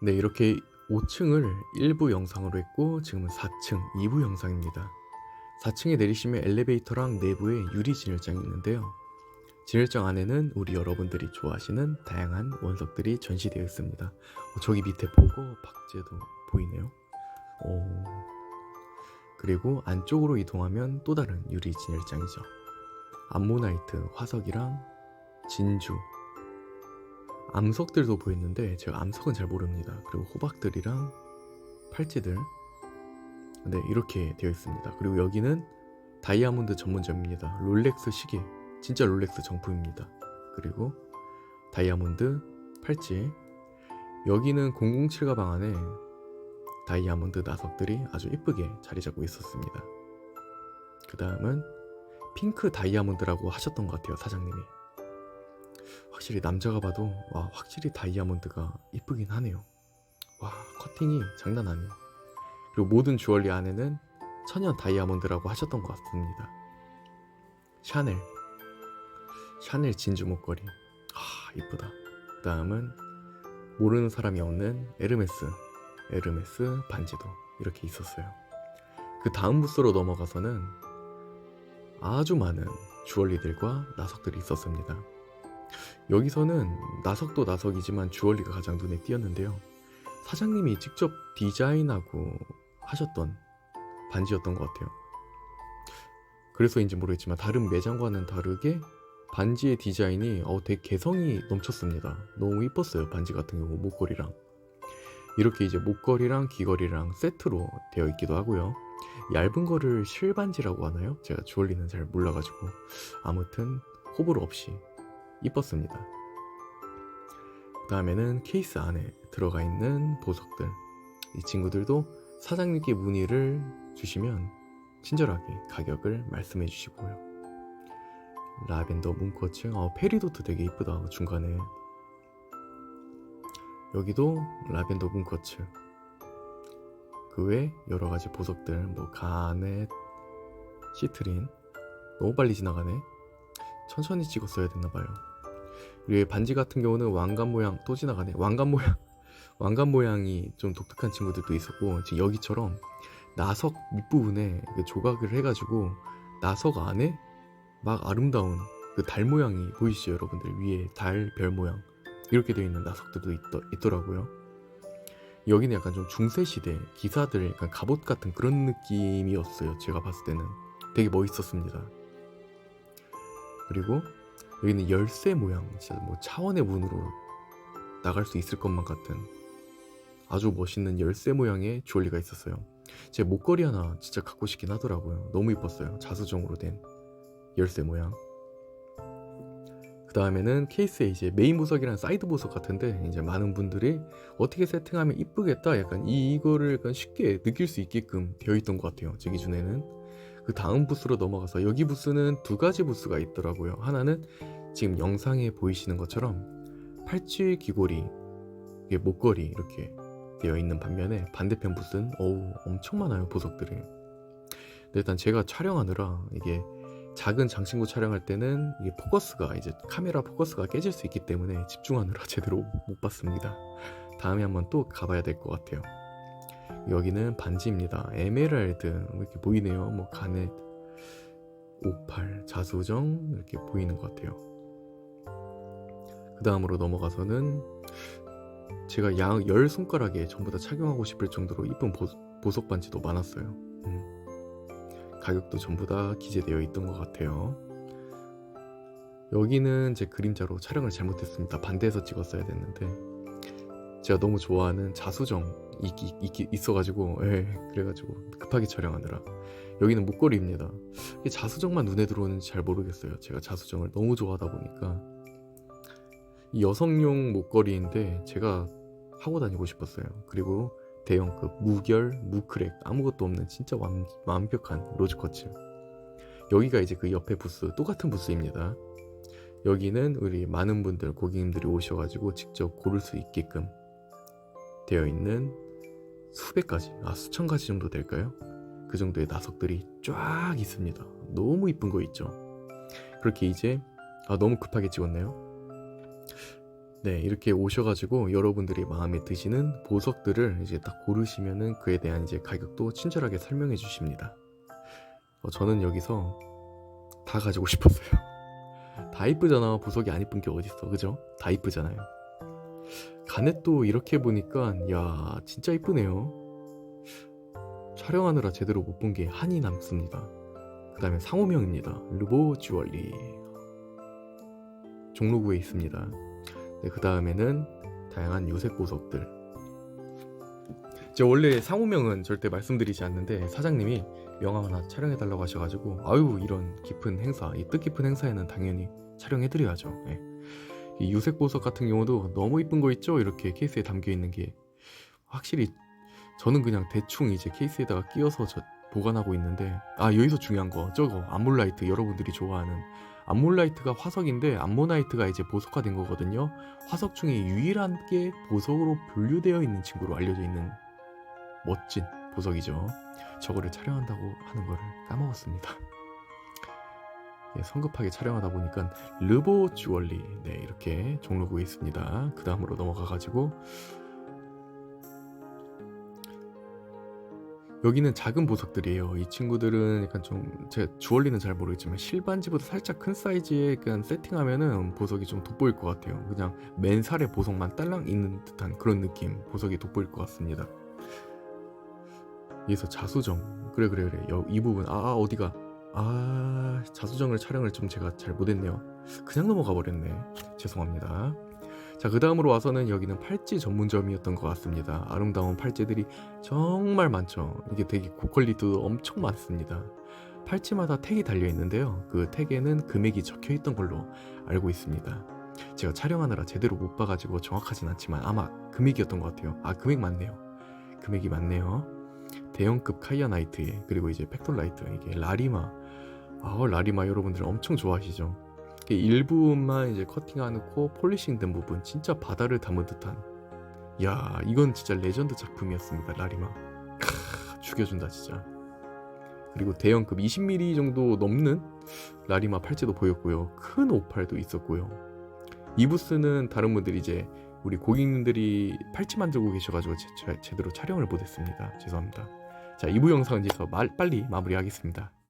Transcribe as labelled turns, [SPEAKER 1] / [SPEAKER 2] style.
[SPEAKER 1] 네, 이렇게 5층을 1부 영상으로 했고 지금은 4층 2부 영상입니다. 4층에 내리시면 엘리베이터랑 내부에 유리 진열장이 있는데요. 진열장 안에는 우리 여러분들이 좋아하시는 다양한 원석들이 전시되어 있습니다. 어, 저기 밑에 보고 박제도 보이네요. 오. 그리고 안쪽으로 이동하면 또 다른 유리 진열장이죠. 암모나이트 화석이랑 진주 암석들도 보였는데 제가 암석은 잘 모릅니다. 그리고 호박들이랑 팔찌들 네 이렇게 되어 있습니다. 그리고 여기는 다이아몬드 전문점입니다. 롤렉스 시계 진짜 롤렉스 정품입니다. 그리고 다이아몬드 팔찌 여기는 007 가방 안에 다이아몬드 나석들이 아주 예쁘게 자리 잡고 있었습니다. 그 다음은 핑크 다이아몬드라고 하셨던 것 같아요 사장님이. 확실히 남자가 봐도 와 확실히 다이아몬드가 이쁘긴 하네요. 와 커팅이 장난 아니에요. 그리고 모든 주얼리 안에는 천연 다이아몬드라고 하셨던 것 같습니다. 샤넬 샤넬 진주 목걸이 아 이쁘다. 그 다음은 모르는 사람이 없는 에르메스 에르메스 반지도 이렇게 있었어요. 그 다음 부스로 넘어가서는 아주 많은 주얼리들과 나석들이 있었습니다. 여기서는 나석도 나석이지만 주얼리가 가장 눈에 띄었는데요. 사장님이 직접 디자인하고 하셨던 반지였던 것 같아요. 그래서인지 모르겠지만 다른 매장과는 다르게 반지의 디자인이 어, 되게 개성이 넘쳤습니다. 너무 이뻤어요. 반지 같은 경우 목걸이랑 이렇게 이제 목걸이랑 귀걸이랑 세트로 되어 있기도 하고요. 얇은 거를 실반지라고 하나요? 제가 주얼리는 잘 몰라가지고 아무튼 호불호 없이 이뻤습니다. 그 다음에는 케이스 안에 들어가 있는 보석들. 이 친구들도 사장님께 문의를 주시면 친절하게 가격을 말씀해 주시고요. 라벤더 문코츠, 어, 페리도트 되게 이쁘다 중간에. 여기도 라벤더 문코츠. 그 외 여러 가지 보석들, 뭐 가넷, 시트린. 너무 빨리 지나가네. 천천히 찍었어야 됐나 봐요. 그리고 반지 같은 경우는 왕관 모양 또 지나가네. 왕관 모양 왕관 모양이 좀 독특한 친구들도 있었고 지금 여기처럼 나석 밑부분에 그 조각을 해가지고 나석 안에 막 아름다운 그 달 모양이 보이시죠 여러분들 위에 달 별 모양 이렇게 되어 있는 나석들도 있, 더 라고요 여기는 약간 좀 중세 시대 기사들 약간 갑옷 같은 그런 느낌이었어요 제가 봤을 때는 되게 멋있었습니다. 그리고 여기는 열쇠 모양 진짜 뭐 차원의 문으로 나갈 수 있을 것만 같은 아주 멋있는 열쇠 모양의 주얼리가 있었어요. 제 목걸이 하나 진짜 갖고 싶긴 하더라고요. 너무 이뻤어요. 자수정으로 된 열쇠 모양. 그 다음에는 케이스에 이제 메인 보석이랑 사이드 보석 같은데 이제 많은 분들이 어떻게 세팅하면 이쁘겠다 약간 이 이거를 약간 쉽게 느낄 수 있게끔 되어 있던 것 같아요. 제 기준에는 그 다음 부스로 넘어가서 여기 부스는 두 가지 부스가 있더라고요. 하나는 지금 영상에 보이시는 것처럼 팔찌 귀걸이, 목걸이 이렇게 되어 있는 반면에 반대편 부스는 어우 엄청 많아요 보석들이. 근데 일단 제가 촬영하느라 이게 작은 장신구 촬영할 때는 이게 포커스가 이제 카메라 포커스가 깨질 수 있기 때문에 집중하느라 제대로 못 봤습니다. 다음에 한번 또 가봐야 될 것 같아요. 여기는 반지입니다. 에메랄드 뭐 이렇게 보이네요. 뭐 가넷, 오팔, 자수정 이렇게 보이는 것 같아요. 그 다음으로 넘어가서는 제가 양 열 손가락에 전부 다 착용하고 싶을 정도로 이쁜 보, 보석 반지도 많았어요. 음. 가격도 전부 다 기재되어 있던 것 같아요. 여기는 제 그림자로 촬영을 잘못했습니다. 반대에서 찍었어야 됐는데 제가 너무 좋아하는 자수정 있기, 있기, 있어가지고 예, 그래가지고 급하게 촬영하느라 여기는 목걸이입니다. 자수정만 눈에 들어오는지 잘 모르겠어요. 제가 자수정을 너무 좋아하다 보니까 이 여성용 목걸이인데 제가 하고 다니고 싶었어요. 그리고 대형급 무결 무크랙 아무것도 없는 진짜 완, 완벽한 로즈커츠 여기가 이제 그 옆에 부스 똑같은 부스입니다. 여기는 우리 많은 분들 고객님들이 오셔가지고 직접 고를 수 있게끔 되어 있는 수백 가지, 아 수천 가지 정도 될까요? 그 정도의 나석들이 쫙 있습니다. 너무 이쁜 거 있죠. 그렇게 이제 아 너무 급하게 찍었네요. 네, 이렇게 오셔가지고 여러분들이 마음에 드시는 보석들을 이제 딱 고르시면은 그에 대한 이제 가격도 친절하게 설명해 주십니다. 어, 저는 여기서 다 가지고 싶었어요. 다 이쁘잖아. 보석이 안 이쁜 게 어딨어. 그죠? 다 이쁘잖아요. 가넷도 이렇게 보니까 야 진짜 이쁘네요. 촬영하느라 제대로 못 본 게 한이 남습니다. 그 다음에 상호명입니다. 르보 주얼리 종로구에 있습니다. 네, 그 다음에는 다양한 요색 보석들. 제가 원래 상호명은 절대 말씀드리지 않는데 사장님이 명함 하나 촬영해달라고 하셔가지고 아유 이런 깊은 행사, 이 뜻깊은 행사에는 당연히 촬영해드려야죠. 예. 이 유색 보석 같은 경우도 너무 이쁜 거 있죠? 이렇게 케이스에 담겨 있는 게 확실히 저는 그냥 대충 이제 케이스에다가 끼워서 저 보관하고 있는데 아 여기서 중요한 거 저거 암몰라이트 여러분들이 좋아하는 암몰라이트가 화석인데 암모나이트가 이제 보석화된 거거든요. 화석 중에 유일하게 보석으로 분류되어 있는 친구로 알려져 있는 멋진 보석이죠. 저거를 촬영한다고 하는 거를 까먹었습니다. 예, 성급하게 촬영하다 보니까 르보 주얼리 네 이렇게 종로구에 있습니다. 그 다음으로 넘어가 가지고 여기는 작은 보석들이에요. 이 친구들은 약간 좀 제가 주얼리는 잘 모르겠지만 실반지보다 살짝 큰 사이즈에 그냥 세팅하면은 보석이 좀 돋보일 것 같아요. 그냥 맨살에 보석만 딸랑 있는 듯한 그런 느낌 보석이 돋보일 것 같습니다. 여기서 자수정 그래 그래 그래 여, 이 부분 아, 아 어디가 아 자수정을 촬영을 좀 제가 잘 못했네요. 그냥 넘어가 버렸네. 죄송합니다. 자, 그 다음으로 와서는 여기는 팔찌 전문점이었던 것 같습니다. 아름다운 팔찌들이 정말 많죠. 이게 되게 고퀄리티도 엄청 많습니다. 팔찌마다 택이 달려 있는데요. 그 택에는 금액이 적혀 있던 걸로 알고 있습니다. 제가 촬영하느라 제대로 못 봐가지고 정확하진 않지만 아마 금액이었던 것 같아요. 아, 금액 맞네요. 금액이 맞네요. 대형급 카이아 나이트에 그리고 이제 팩톨라이트 이게 라리마. 아, 라리마 여러분들 엄청 좋아하시죠? 이렇게 일부분만 이제 커팅하고 폴리싱된 부분 진짜 바다를 담은 듯한. 야 이건 진짜 레전드 작품이었습니다 라리마. 크, 죽여준다 진짜. 그리고 대형급 20mm 정도 넘는 라리마 팔찌도 보였고요. 큰 오팔도 있었고요. 이 부스는 다른 분들이 이제 우리 고객님들이 팔찌 만들고 계셔가지고 제, 제, 제대로 촬영을 못했습니다. 죄송합니다. 자 2부 영상은 이제 말, 빨리 마무리하겠습니다